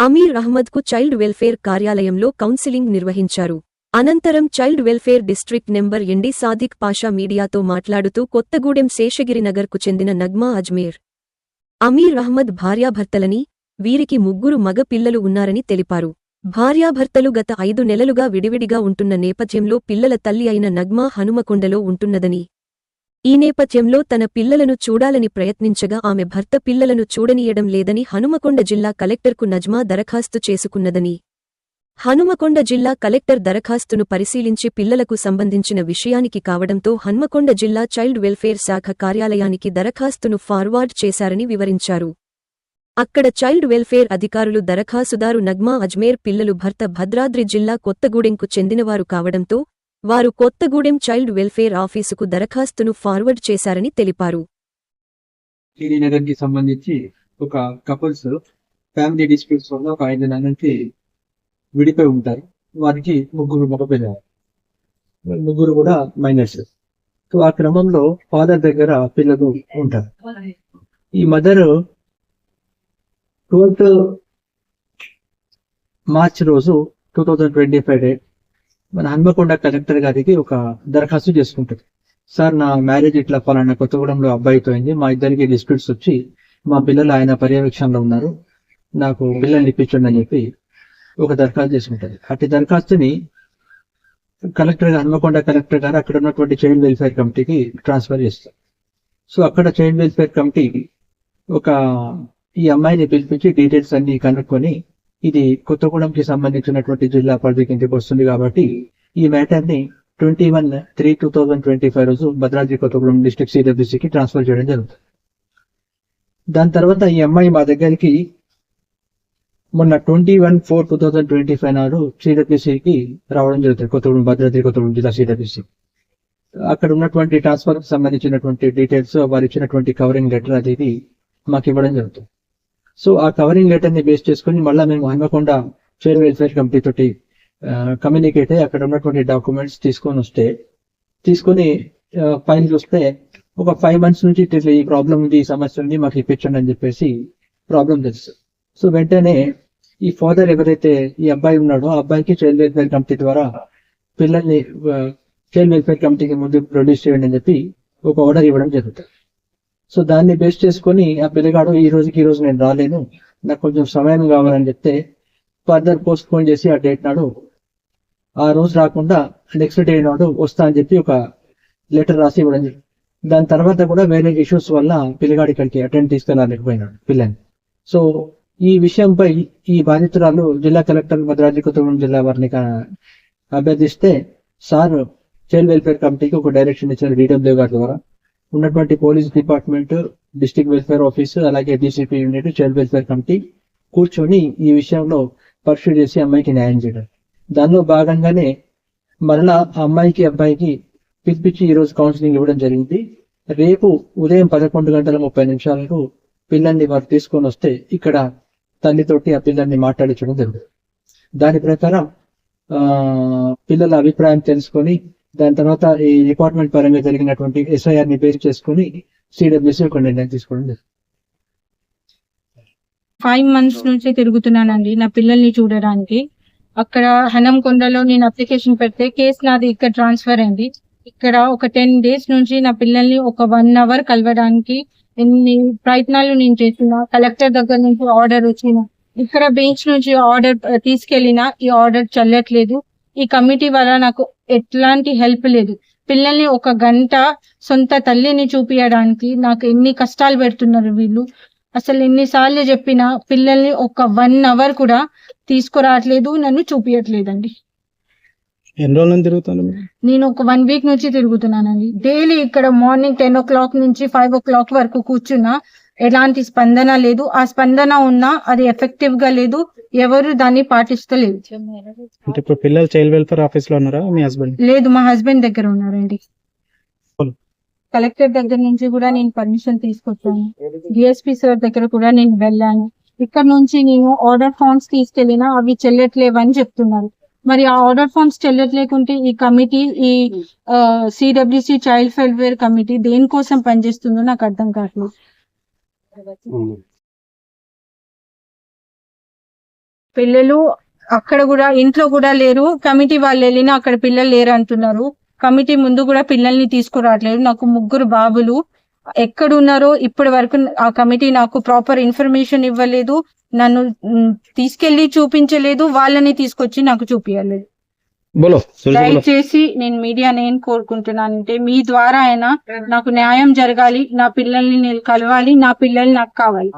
అమీర్ అహ్మద్కు child welfare కార్యాలయంలో counselling నిర్వహించారు. అనంతరం child welfare district number MD Sadiq Pasha మీడియాతో మాట్లాడుతూ కొత్తగూడెం శేషగిరినగర్కు చెందిన నగ్మా అజ్మీర్ అమీర్ అహ్మద్ భార్యాభర్తలని వీరికి ముగ్గురు మగ పిల్లలు ఉన్నారని తెలిపారు. భార్యాభర్తలు గత ఐదు నెలలుగా విడివిడిగా ఉంటున్న నేపథ్యంలో పిల్లల తల్లి అయిన నగ్మా హనుమకొండలో ఉంటున్నదని ఈ నేపథ్యంలో తన పిల్లలను చూడాలని ప్రయత్నించగా ఆమె భర్త పిల్లలను చూడనీయడం లేదని హనుమకొండ జిల్లా కలెక్టర్కు నజ్మా దరఖాస్తు చేసుకున్నదని. హనుమకొండ జిల్లా కలెక్టర్ దరఖాస్తును పరిశీలించి పిల్లలకు సంబంధించిన విషయానికి కావడంతో హన్మకొండ జిల్లా చైల్డ్ వెల్ఫేర్ శాఖ కార్యాలయానికి దరఖాస్తును ఫార్వార్డ్ చేశారని వివరించారు. అక్కడ చైల్డ్ వెల్ఫేర్ అధికారులు దరఖాసుదారు నగ్మా అజ్మేర్ పిల్లలు భర్త భద్రాద్రి జిల్లా కొత్తగూడెంకు చెందినవారు కావడంతో వారు కొత్తగూడెం చైల్డ్ వెల్ఫేర్ ఆఫీసుకు దరఖాస్తును ఫార్వర్డ్ చేశారని తెలిపారు. టీడీ నగర్కి సంబంధించి ఒక కపుల్స్ ఫ్యామిలీ డిస్ప్యూట్స్ వల్ల ఒక ఐదు నెలలకి విడిపోయి ఉంటారు. వారికి ముగ్గురు మగపిల్లలు. ముగ్గురు కూడా మైనర్స్ సో ఆ క్రమంలో ఫాదర్ దగ్గర పిల్లలు ఉంటారు. ఈ మదర్ ట్వెల్త్ మార్చ్ రోజు two thousand twenty five day మన హన్మకొండ కలెక్టర్ గారికి ఒక దరఖాస్తు చేసుకుంటుంది. సార్ నా మ్యారేజ్ ఇట్లా పలానా కొత్తగూడెంలో అబ్బాయితో అయింది. మా ఇద్దరికి డిస్ప్యూట్స్ వచ్చి మా పిల్లలు ఆయన పర్యవేక్షణలో ఉన్నారు. నాకు పిల్లల్ని ఇప్పించండి అని చెప్పి ఒక దరఖాస్తు చేసుకుంటుంది. అటు దరఖాస్తుని కలెక్టర్ గారు హన్మకొండ కలెక్టర్ గారు అక్కడ ఉన్నటువంటి చైల్డ్ వెల్ఫేర్ కమిటీకి ట్రాన్స్ఫర్ చేస్తారు. సో అక్కడ చైల్డ్ వెల్ఫేర్ కమిటీ ఒక ఈ అమ్మాయిని పిలిపించి డీటెయిల్స్ అన్ని కనుక్కొని ఇది కొత్తగూడెంకి సంబంధించినటువంటి జిల్లా పరిధి కిందకి వస్తుంది కాబట్టి ఈ మ్యాటర్ని twenty one three two thousand twenty five రోజు భద్రాద్రి కొత్తగూడెం డిస్ట్రిక్ట్ సిడబ్ల్యూసీకి ట్రాన్స్ఫర్ చేయడం జరుగుతుంది. దాని తర్వాత ఈ అమ్మాయి మా దగ్గరికి మొన్న twenty one four two thousand twenty five నాడు సిడబ్ల్యూసీకి రావడం జరుగుతుంది. కొత్తగూడెం భద్రాద్రి కొత్తగూడెం జిల్లా సిడబ్ల్యూసీ అక్కడ ఉన్నటువంటి ట్రాన్స్ఫర్కి సంబంధించినటువంటి డీటెయిల్స్ వారు ఇచ్చినటువంటి కవరింగ్ లెటర్ అది ఇది మాకు ఇవ్వడం జరుగుతుంది. సో ఆ కవరింగ్ లెటర్ని బేస్ చేసుకుని మళ్ళీ మేము హన్మకొండ చైల్డ్ వెల్ఫేర్ కమిటీ తోటి కమ్యూనికేట్ అయ్యి అక్కడ ఉన్నటువంటి డాక్యుమెంట్స్ తీసుకొని వస్తే తీసుకొని ఫైల్ చూస్తే ఒక ఫైవ్ మంత్స్ నుంచి ఇట్లా ఈ ప్రాబ్లం ఉంది ఈ సమస్య ఉంది మాకు ఇప్పించండి అని చెప్పేసి ప్రాబ్లం తెలుసు. సో వెంటనే ఈ ఫాదర్ ఎవరైతే ఈ అబ్బాయి ఉన్నాడో ఆ అబ్బాయికి చైల్డ్ వెల్ఫేర్ కమిటీ ద్వారా పిల్లల్ని చైల్డ్ వెల్ఫేర్ కమిటీకి ముందు ప్రొడ్యూస్ చేయండి అని చెప్పి ఒక ఆర్డర్ ఇవ్వడం జరుగుతుంది. సో దాన్ని బేస్ చేసుకొని ఆ పిల్లగాడు ఈ రోజుకి ఈ రోజు నేను రాలేను. నాకు కొంచెం సమయం కావాలని చెప్తే ఫర్దర్ పోస్ట్ పోన్ చేసి ఆ డేట్ నాడు ఆ రోజు రాకుండా నెక్స్ట్ డే నాడు వస్తా అని చెప్పి ఒక లెటర్ రాసి ఇవ్వడం దాని తర్వాత కూడా వేరే ఇష్యూస్ వల్ల పిల్లగాడి ఇక్కడికి అటెండ్ తీసుకెళ్ళలేకపోయినాడు పిల్లని. సో ఈ విషయంపై ఈ బాధితురాలు జిల్లా కలెక్టర్ భద్రాద్రి కొత్తగూడెం జిల్లా వారిని అభ్యర్థిస్తే సార్ చైల్డ్ వెల్ఫేర్ కమిటీకి ఒక డైరెక్షన్ ఇచ్చారు డిడబ్ల్యూ గారి ద్వారా. ఉన్నటువంటి police department district welfare office అలాగే DCP unit child welfare committee కూర్చొని ఈ విషయంలో పర్సూ చేసి అమ్మాయికి న్యాయం చేయడం. దానిలో భాగంగానే మరలా అమ్మాయికి అబ్బాయికి పిలిపించి ఈ రోజు కౌన్సిలింగ్ ఇవ్వడం జరిగింది. రేపు ఉదయం పదకొండు గంటల ముప్పై నిమిషాలకు పిల్లల్ని వారు తీసుకొని వస్తే ఇక్కడ తల్లితోటి ఆ పిల్లల్ని మాట్లాడించడం జరుగుతుంది. దాని ప్రకారం ఆ పిల్లల అభిప్రాయం తెలుసుకొని దాని తర్వాత ఈ డిపార్ట్మెంట్ పరంగా జరిగినటువంటి ఎస్ఐఆర్ని బేస్ చేసుకుని సిడబ్ల్యూసీ ఒక నిర్ణయం తీసుకోవడం జరిగింది ఫైవ్ మంత్స్ నుంచి తిరుగుతున్నానండి. నా పిల్లల్ని చూడడానికి. అక్కడ హనంకొండలో నేను అప్లికేషన్ పెడితే కేసు నాది ఇక్కడ ట్రాన్స్ఫర్ అయింది. ఇక్కడ ఒక టెన్ డేస్ నుంచి నా పిల్లల్ని ఒక వన్ అవర్ కలవడానికి ఎన్ని ప్రయత్నాలు నేను చేసిన కలెక్టర్ దగ్గర నుంచి ఆర్డర్ వచ్చిన ఇక్కడ బెంచ్ నుంచి ఆర్డర్ తీసుకెళ్ళిన ఈ ఆర్డర్ చల్లట్లేదు. ఈ కమిటీ వల్ల నాకు ఎట్లాంటి హెల్ప్ లేదు. పిల్లల్ని ఒక గంట సొంత తల్లిని చూపించడానికి నాకు ఎన్ని కష్టాలు పెడుతున్నారు వీళ్ళు. అసలు ఎన్నిసార్లు చెప్పినా పిల్లల్ని ఒక వన్ అవర్ కూడా తీసుకురావట్లేదు నన్ను చూపించట్లేదండి ఎన్ని రోజుల తిరుగుతాను నేను ఒక వన్ వీక్ నుంచి తిరుగుతున్నానండి. డైలీ ఇక్కడ మార్నింగ్ టెన్ ఓ క్లాక్ నుంచి ఫైవ్ ఓ క్లాక్ వరకు కూర్చున్నా ఎలాంటి స్పందన లేదు. ఆ స్పందన ఉన్నా అది ఎఫెక్టివ్గా లేదు. ఎవరు దాన్ని పాటిస్తలేదు. అంటే ఇప్పుడు పిల్లలు చైల్డ్ వెల్ఫేర్ ఆఫీస్లో ఉన్నారా? మీ హస్బెండ్ లేదు మా హస్బెండ్ దగ్గర ఉన్నారండి. అవును. కలెక్టర్ దగ్గర నుంచి కూడా నేను పర్మిషన్ తీసుకొచ్చాను. డిఎస్పీ సార్ దగ్గర కూడా నేను వెళ్ళాను. ఇక్కడ నుంచి నేను ఆర్డర్ ఫార్మ్స్ తీసుకెళ్ళినా అవి చెల్లట్లేవని చెప్తున్నారు. మరి ఆ ఆర్డర్ ఫార్మ్స్ చెల్లట్లేకుంటే ఈ కమిటీ ఈ సిడబ్ల్యూసి చైల్డ్ వెల్ఫేర్ కమిటీ దేనికోసం పనిచేస్తుందో నాకు అర్థం కావట్లేదు. పిల్లలు అక్కడ కూడా ఇంట్లో కూడా లేరు. కమిటీ వాళ్ళు వెళ్ళినా అక్కడ పిల్లలు లేరు అంటున్నారు. కమిటీ ముందు కూడా పిల్లల్ని తీసుకురావట్లేదు. నాకు ముగ్గురు బాబులు. ఎక్కడ ఉన్నారో ఇప్పటి వరకు ఆ కమిటీ నాకు ప్రాపర్ ఇన్ఫర్మేషన్ ఇవ్వలేదు. నన్ను తీసుకెళ్ళి చూపించలేదు. వాళ్ళని తీసుకొచ్చి నాకు చూపించలేదు దయచేసి నేను మీడియా నేను కోరుకుంటున్నానంటే మీ ద్వారా అయినా నాకు న్యాయం జరగాలి నా పిల్లల్ని నేను కలవాలి నా పిల్లల్ని నాకు కావాలి.